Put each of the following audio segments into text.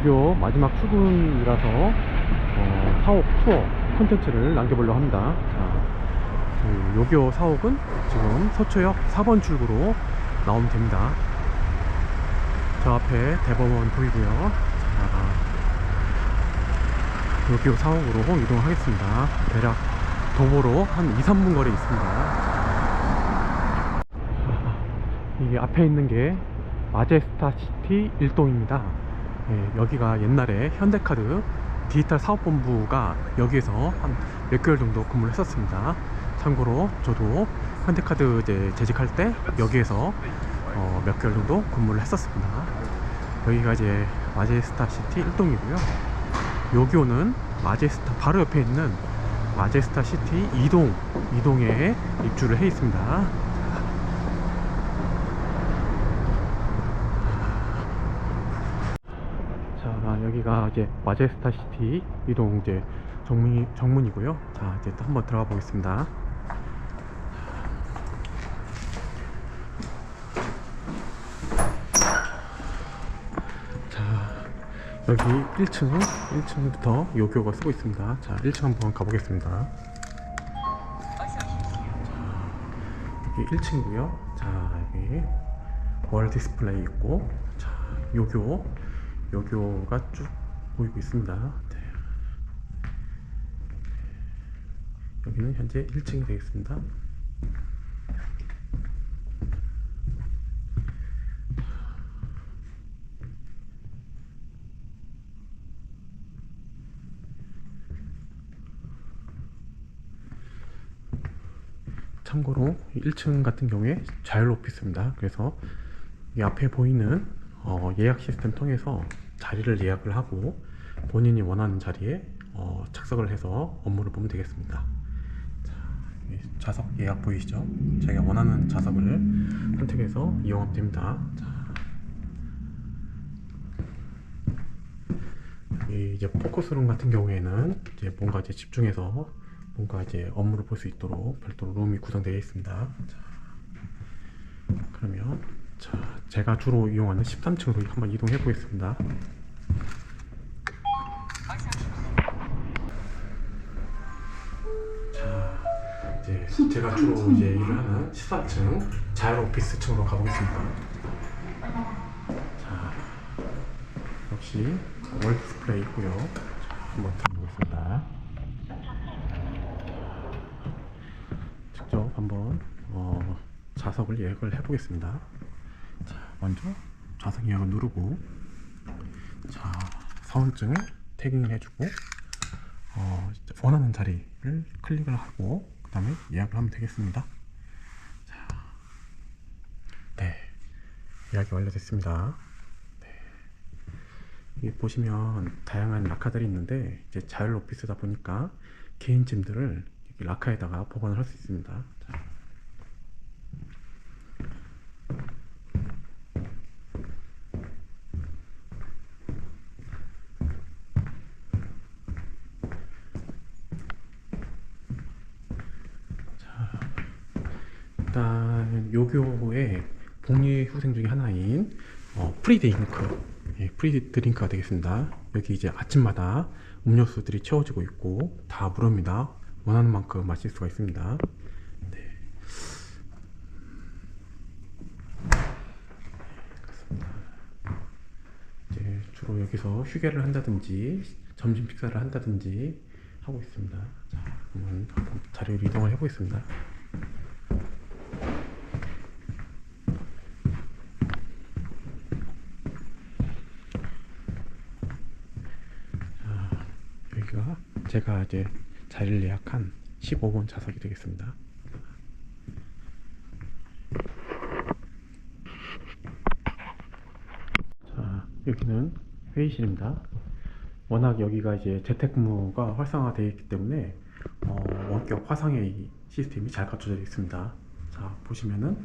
요교 마지막 출근이라서 어, 사옥 투어 콘텐츠를 남겨보려고 합니다. 자, 그 요교 사옥은 지금 서초역 4번 출구로 나오면 됩니다. 저 앞에 대법원 보이고요. 자, 요교 사옥으로 이동하겠습니다. 대략 도보로 한 2, 3분 거리에 있습니다. 이 앞에 있는 게 마제스타 시티 1동입니다. 예, 여기가 옛날에 현대카드 디지털 사업본부가 여기에서 한 몇 개월 정도 근무를 했었습니다. 참고로 저도 현대카드 이제 재직할 때 여기에서 어, 몇 개월 정도 근무를 했었습니다. 여기가 이제 마제스타 시티 1동이고요. 요교는 마제스타 바로 옆에 있는 마제스타 시티 2동 2동에 입주를 해 있습니다. 자 여기가 이제 마제스타 시티 이동 이제 정문 정문이고요. 자 이제 또 한번 들어가 보겠습니다. 자 여기 1층 1층부터 요교가 쓰고 있습니다. 자 1층 한번 가보겠습니다. 여기 1층이고요. 자 여기 월 디스플레이 있고 자 요교 요교가 쭉 보이고 있습니다. 네. 여기는 현재 1층이 되겠습니다. 참고로 1층 같은 경우에 자율 오피스입니다. 그래서 이 앞에 보이는 어, 예약 시스템 통해서 자리를 예약을 하고 본인이 원하는 자리에 어, 착석을 해서 업무를 보면 되겠습니다. 자, 이 좌석 예약 보이시죠? 자기가 원하는 좌석을 선택해서 이용하면 됩니다. 자, 이 이제 포커스룸 같은 경우에는 이제 뭔가 이제 집중해서 뭔가 이제 업무를 볼 수 있도록 별도로 룸이 구성되어 있습니다. 자, 그러면 자, 제가 주로 이용하는 13층으로 한번 이동해 보겠습니다. 자, 이제 제가 주로 이제 일을 하는 13층 자율 오피스 층으로 가보겠습니다. 자, 역시 월 디스플레이 있고요. 자, 한번 들어보겠습니다. 직접 한번 어, 좌석을 예약을 해보겠습니다. 자, 먼저 좌석 예약을 누르고 자, 서울증을 태깅을 해주고 어, 원하는 자리를 클릭을 하고 그 다음에 예약을 하면 되겠습니다. 자, 네, 예약이 완료됐습니다. 네. 보시면 다양한 라카들이 있는데 이제 자율 오피스다 보니까 개인 짐들을 라카에다가 보관을 할 수 있습니다. 자, 일단 요교의 복리 후생 중에 하나인 어, 프리드링크 예, 프리드링크가 되겠습니다. 여기 이제 아침마다 음료수들이 채워지고 있고 다 무료입니다. 원하는 만큼 마실 수가 있습니다. 네. 이제 주로 여기서 휴게를 한다든지 점심 식사를 한다든지 하고 있습니다. 자, 한번 자리를 이동을 해보겠습니다. 여기가 제가 이제 자리를 예약한 15번 좌석이 되겠습니다. 자, 여기는 회의실입니다. 워낙 여기가 이제 재택근무가 활성화되어 있기 때문에 어, 원격 화상회의 시스템이 잘 갖춰져 있습니다. 자, 보시면은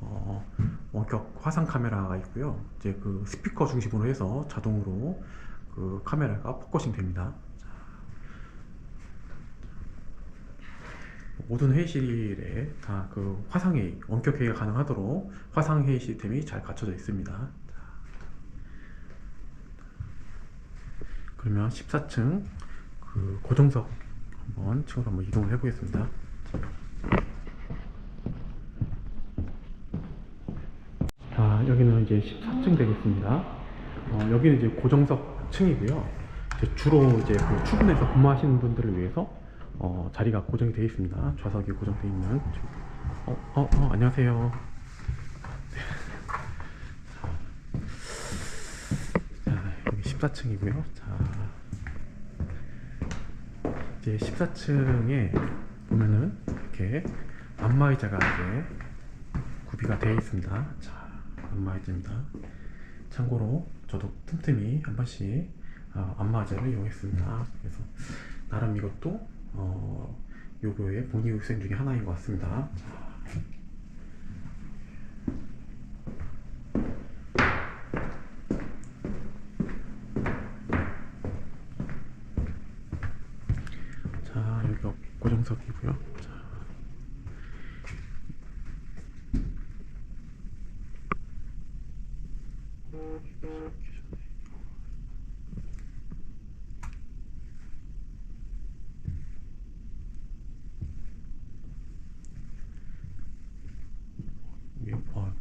어, 원격 화상 카메라가 있고요. 이제 그 스피커 중심으로 해서 자동으로 그 카메라가 포커싱 됩니다. 모든 회의실에 다 그 화상회의, 원격 회의가 가능하도록 화상회의 시스템이 잘 갖춰져 있습니다. 자. 그러면 14층 그 고정석 한번 층으로 한번 이동을 해보겠습니다. 자, 여기는 이제 14층 되겠습니다. 어, 여기는 이제 고정석 층이고요. 이제 주로 이제 그 출근해서 근무하시는 분들을 위해서 어, 자리가 고정이 되어 있습니다. 좌석이 고정되어 있는. 어, 어, 어, 안녕하세요. 자, 여기 14층이고요. 자, 이제 14층에 보면은 이렇게 안마의자가 이제 구비가 되어 있습니다. 자, 안마의자입니다. 참고로 저도 틈틈이 한 번씩 어, 안마의자를 이용했습니다. 그래서 나름 이것도 어, 요거의 본의 육생 중에 하나인 것 같습니다. 자, 자 여기가 고정석이고요. 자. 예, 어,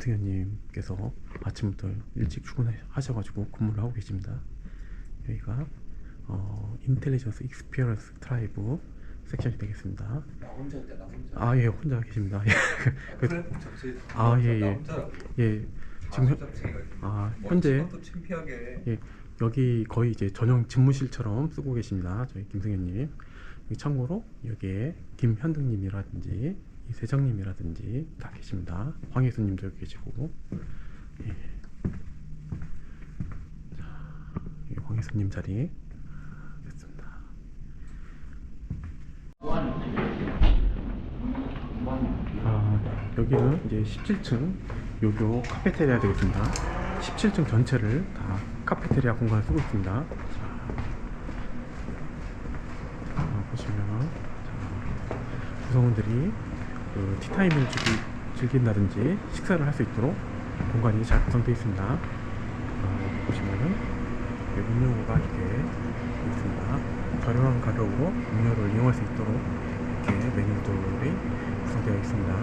김승현님께서 아침부터 일찍 출근하셔가지고 근무를 하고 계십니다. 여기가 어, 인텔리전스 익스피리언스 트라이브 섹션이 되겠습니다. 나 혼자인데 나 혼자. 아, 예, 혼자 계십니다. 예. 그- 그래 잡지. 아, 예, 나 예. 혼자라고. 예, 지금 현- 잡지가. 아, 현재 또 창피하게. 예, 여기 거의 이제 전용 집무실처럼 쓰고 계십니다. 저희 김승현님. 참고로 여기에 김현등님이라든지 이세정님이라든지 다 계십니다. 황혜수님도 여기 계시고. 예. 자, 황혜수님 자리 됐습니다. 아, 여기는 이제 17층 요교 카페테리아 되겠습니다. 17층 전체를 다 카페테리아 공간을 쓰고 있습니다. 자, 자, 보시면 자, 구성원들이 그 티타임을 즐긴다든지 식사를 할 수 있도록 공간이 잘 구성되어 있습니다. 아, 보시면은 음료가 이렇게 있습니다. 저렴한 가격으로 음료를 이용할 수 있도록 이렇게 메뉴들이 구성되어 있습니다.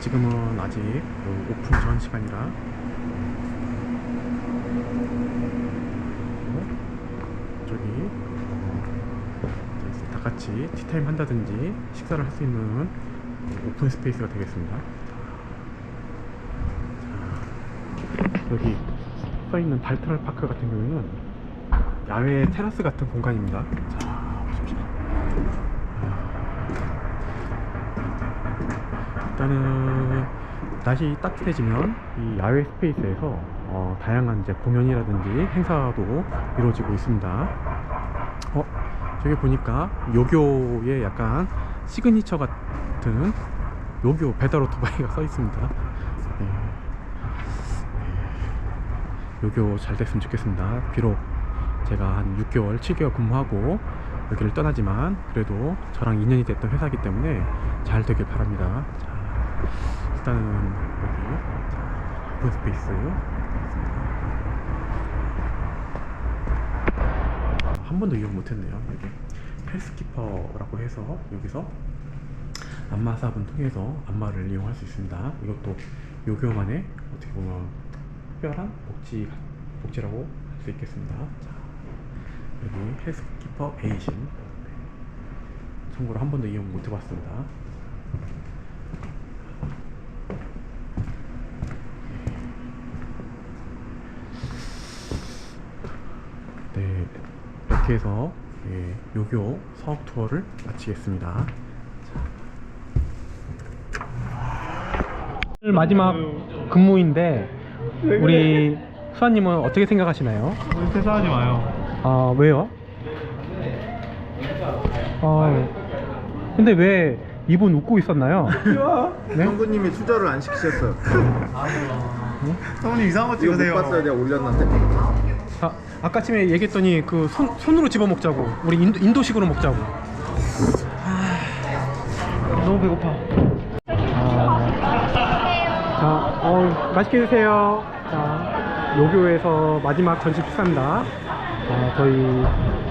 지금은 아직 그 오픈 전 시간이라 어? 저기 어, 이제 다 같이 티타임 한다든지 식사를 할 수 있는 오픈 스페이스가 되겠습니다. 자, 여기 써 있는 발트럴 파크 같은 경우에는 야외 테라스 같은 공간입니다. 자, 보십시오. 일단은 날씨 따뜻해지면 이 야외 스페이스에서 어, 다양한 이제 공연이라든지 행사도 이루어지고 있습니다. 어, 저기 보니까 요교의 약간 시그니처 같은 요교 배달 오토바이가 써 있습니다. 예. 예. 요교 잘 됐으면 좋겠습니다. 비록 제가 한 6개월, 7개월 근무하고 여기를 떠나지만 그래도 저랑 인연이 됐던 회사이기 때문에 잘 되길 바랍니다. 자, 일단은 여기 오픈 스페이스 한 번도 이용 못했네요. 여기 헬스키퍼라고 해서 여기서 안마 사업을 통해서 안마를 이용할 수 있습니다. 이것도 요교만의 어떻게 보면 특별한 복지 복지라고 할 수 있겠습니다. 자, 여기 헬스키퍼 베이신 참고로 한 번도 이용 못 해봤습니다. 네, 이렇게 해서 예, 요교 사업 투어를 마치겠습니다. 오늘 마지막 근무인데 우리 수아님은 어떻게 생각하시나요? 퇴사하지 마요. 아 왜요? 아 근데 왜 이분 웃고 있었나요? 네? 형구님이 투자를 안 시키셨어요. 사모님 이상한 거 이거 못 찍으세요. 봤어요. 내가 올렸는데. 아, 아까 쯤에 얘기했더니 그 손, 손으로 집어 먹자고 우리 인도, 인도식으로 먹자고 너무 배고파. 아, 자, 어, 맛있게 드세요 자, 요교에서 마지막 전시 식사입니다. 아, 저희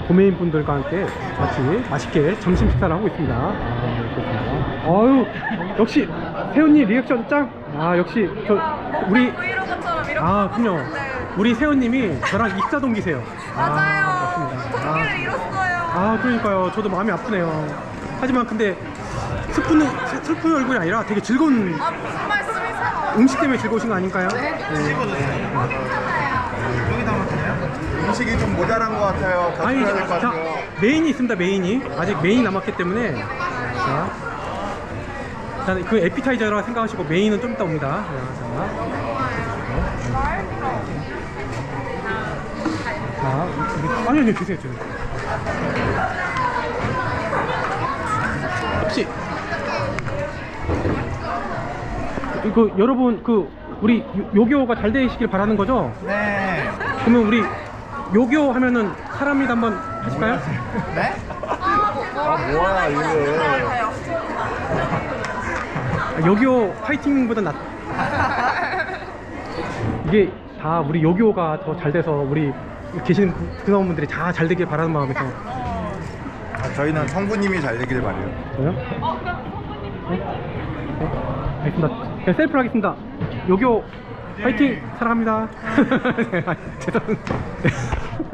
도메인 분들과 함께 같이 맛있게 점심 식사를 하고 있습니다. 아. 아유, 역시 세훈이 리액션 짱. 아, 역시 저 우리 아, 그럼요. 우리 세훈님이 저랑 입사 동기세요. 맞아요. 아. 동기를 아, 잃었어요. 아, 그러니까요. 저도 마음이 아프네요. 하지만 근데 슬픈 슬픈 얼굴이 아니라 되게 즐거운 아 무슨 말씀이세요? 음식 때문에 즐거우신 거 아닐까요? 네. 음식이 좀 모자란 것 같아요. 더 아니, 될것 자, 같아요. 메인이 있습니다, 메인이. 아직 메인이 남았기 때문에. 자. 일단 그 에피타이저라 생각하시고 메인은 좀 이따 옵니다. 자, 자 여기- 아니, 아니, 드세요, 드세요. 혹시, 그, 여러분, 그, 우리 요- 요교가 잘 되시길 바라는 거죠? 네. 그러면 우리 요교 하면은 사람이다 한번 하실까요? 네? 아, 뭐야, 이거. 요교 파이팅보다 낫. 이게 다 우리 요교가 더 잘 돼서 우리 계신 구성원분들이 다 잘 되길 바라는 마음에서 아, 저희는 성부님이 잘 되길 바래요. 저요? 네? 네? 알겠습니다. 네, 셀프로 하겠습니다. 요교 파이팅 사랑합니다. 네, 아, 죄송합니다.